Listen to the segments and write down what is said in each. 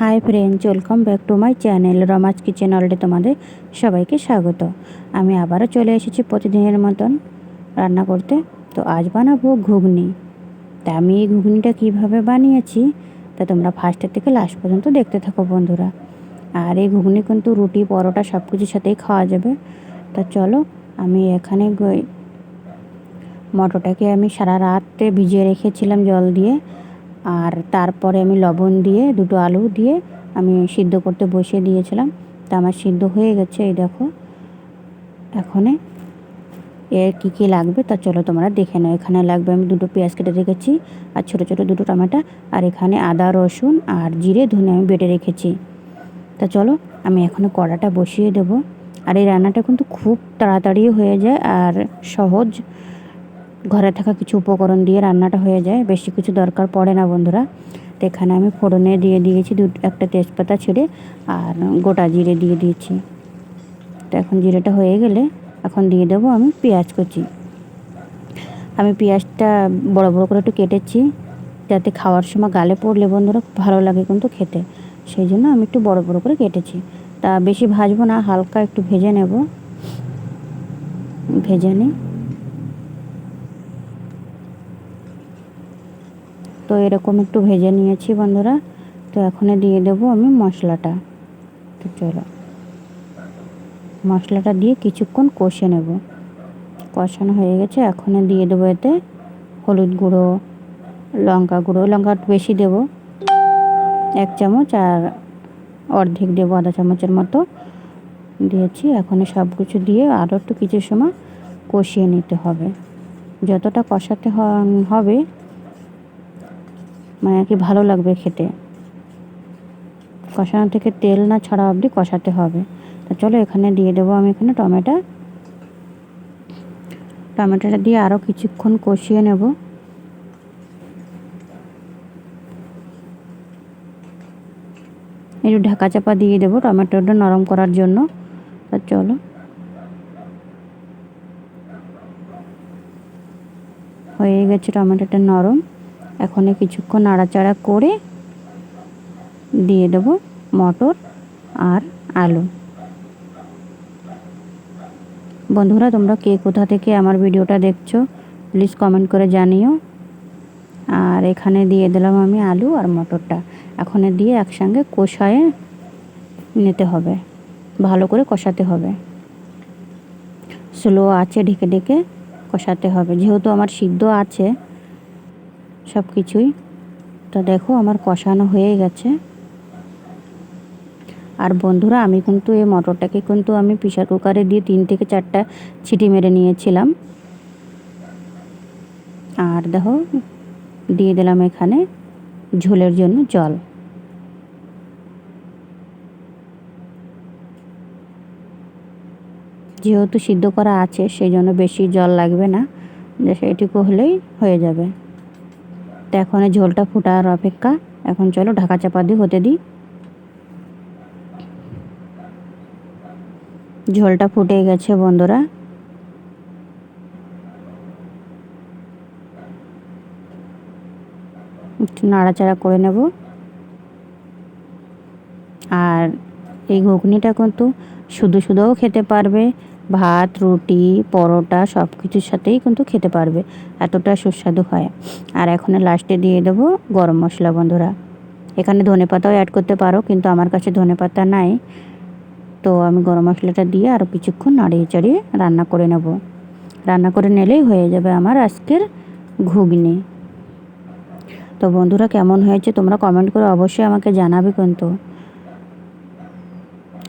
Hi friends welcome back to my channel Rama's kitchen already তোমাদের সবাইকে স্বাগত। আমি আবারও চলে এসেছি প্রতিদিনের মতন রান্না করতে। তো আজ বানাবো ঘুগনি। তা আমি এই ঘুগনিটা কীভাবে বানিয়েছি, তা তোমরা ফার্স্টের থেকে লাস্ট পর্যন্ত দেখতে থাকো বন্ধুরা। আর এই ঘুগনি কিন্তু রুটি, পরোটা সব কিছুর সাথেই খাওয়া যাবে। তা চলো আমি এখানে মটরটাকে আমি সারা রাতে ভিজিয়ে রেখেছিলাম জল দিয়ে। আর তারপরে আমি লবণ দিয়ে, দুটো আলু দিয়ে আমি সিদ্ধ করতে বসিয়ে দিয়েছিলাম। তা আমার সিদ্ধ হয়ে গেছে, এই দেখো। এখনে এর কী কী লাগবে তা চলো তোমরা দেখে নাও। এখানে লাগবে আমি দুটো পেঁয়াজ কেটে রেখেছি, আর ছোটো ছোটো দুটো টমেটো, আর এখানে আদা, রসুন, আর জিরে, ধনে আমি বেটে রেখেছি। তা চলো, আমি এখনও কড়াটা বসিয়ে দেব। আর এই রান্নাটা কিন্তু খুব তাড়াতাড়ি হয়ে যায় আর সহজ। ঘরে থাকা কিছু উপকরণ দিয়ে রান্নাটা হয়ে যায়। বেশি কিছু দরকার পড়ে না বন্ধুরা। তো এখানে আমি ফোড়নে দিয়ে দিয়েছি দু একটা তেজপাতা ছেড়ে, আর গোটা জিরে দিয়ে দিয়েছি। তো এখন জিরেটা হয়ে গেলে এখন দিয়ে দেবো আমি পেঁয়াজ কুচি। আমি পেঁয়াজটা বড় বড় করে একটু কেটেছি, যাতে খাওয়ার সময় গালে পড়লে বন্ধুরা ভালো লাগে কিন্তু খেতে। সেই জন্য আমি একটু বড় বড় করে কেটেছি। তা বেশি ভাজবো না, হালকা একটু ভেজে নেব। ভেজে নিই। তো এরকম একটু ভেজে নিয়েছি বন্ধুরা। তো এখন দিয়ে দেবো আমি মশলাটা। তো চলো। মশলাটা দিয়ে কিছুক্ষণ কষে নেব। কষানো হয়ে গেছে। এখন দিয়ে দেবো এতে হলুদ গুঁড়ো, লঙ্কা গুঁড়ো। লঙ্কা বেশি দেবো। এক চামচ আর অর্ধেক দেবো আধা চামচের মতো দিয়েছি। এখন সব কিছু দিয়ে আরও একটু কিছু সময় কষিয়ে নিতে হবে। যতটা কষাতে হবে মানে আর কি ভালো লাগবে খেতে। কষানো থেকে তেল না ছাড়া অবধি কষাতে হবে। তা চলো এখানে দিয়ে দেবো আমি এখানে টমেটো। টমেটোটা দিয়ে আরও কিছুক্ষণ কষিয়ে নেব। একটু ঢাকা চাপা দিয়ে দেবো টমেটোটা নরম করার জন্য। তা চলো। হয়ে গেছে টমেটোটা নরম। এখন কিছুক্ষণ নাড়াচাড়া করে দিয়ে দেব মটর আর আলু। বন্ধুরা, তোমরা কে কোথা থেকে আমার ভিডিওটা দেখছ প্লিজ কমেন্ট করে জানিও। আর এখানে দিয়ে দিলাম আমি আলু আর মটরটা। এখন দিয়ে একসঙ্গে কষায় নিতে হবে, ভালো করে কষাতে হবে। স্লো আছে ঢেকে ঢেকে কষাতে হবে। যেহেতু আমার সিদ্ধ আছে সব কিছুই তো দেখো, আমার কষানো হয়ে গেছে। আর বন্ধুরা, আমি কিন্তু এই মটরটাকে কিন্তু আমি প্রেশার কুকারে দিয়ে তিন থেকে চারটা ছিটি মেরে নিয়েছিলাম। আর দেখো, দিয়ে দিলাম এখানে ঝোলের জন্য জল। যেহেতু সিদ্ধ করা আছে, সেই জন্য বেশি জল লাগবে না যে সেইটুকু হলেই হয়ে যাবে। তো এখন ঝোলটা ফুটার অপেক্ষা। এখন চলো ঢাকা চাপা দিয়ে হতে দিই। ঝোলটা ফুটে গেছে বন্ধুরা। একটু নাড়াচাড়া করে নেব। আর এই ঘুগনিটা কিন্তু শুধু শুধুও খেতে পারবে। ভাত, রুটি, পরোটা সব কিছুর সাথেই কিন্তু খেতে পারবে। এতটা সুস্বাদু হয়। আর এখন লাস্টে দিয়ে দেবো গরম মশলা, বন্ধুরা। এখানে ধনে পাতাও অ্যাড করতে পারো, কিন্তু আমার কাছে ধনে পাতা নাই। তো আমি গরম মশলাটা দিয়ে আরও কিছুক্ষণ নাড়িয়ে চাড়িয়ে রান্না করে নেব। রান্না করে নিলেই হয়ে যাবে আমার আজকের ঘুগনি। তো বন্ধুরা, কেমন হয়েছে তোমরা কমেন্ট করে অবশ্যই আমাকে জানাবে কিন্তু।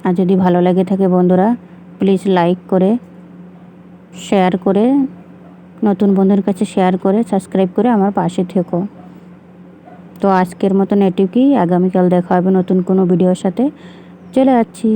আর যদি ভালো লেগে থাকে বন্ধুরা প্লিজ লাইক করে শেয়ার করে, নতুন বন্ধুর কাছে শেয়ার করে সাবস্ক্রাইব করে আমার পাশে থেকো। তো আজকের মতন এটুকুই। আগামীকাল দেখা হবে নতুন কোনো ভিডিওর সাথে। চলে যাচ্ছি।